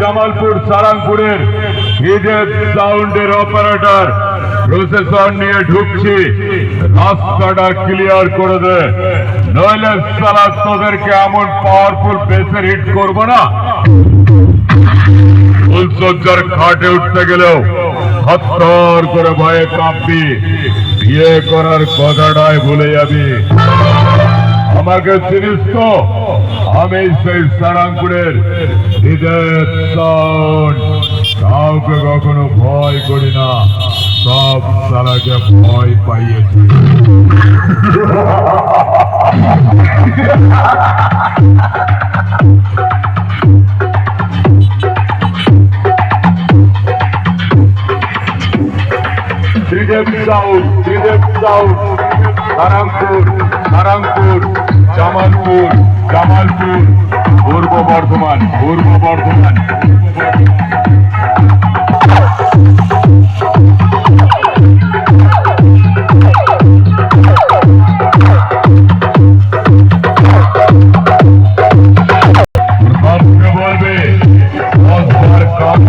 জামালপুর, সারাংপুরের হিডেন সাউন্ডের operator, processor নিয়ে ঢুকছি। রাস্তাটা ক্লিয়ার করে দে। নইলে সালা তোদেরকে এমন পাওয়ারফুল বেসের হিট করব না। ফুলসজ্জার খাটে উঠতে গেলেও হত্তর করে ভয়ে কাঁপবি। বিয়ে করার কথাটাই ভুলে যাবি। আমাকে চিনিস তো? আমি সেই সারাংপুরের হৃদয়ের কাউকে কখনো ভয় করি না। সব সারাকে ভয় পাইয়েছি। ত্রিদেব সাউথ ত্রিদেব সাউথ নারায়ণপুর নারায়ণপুর জামালপুর জামালপুর পূর্ব বর্ধমান পূর্ব বর্ধমান। বলবে কাম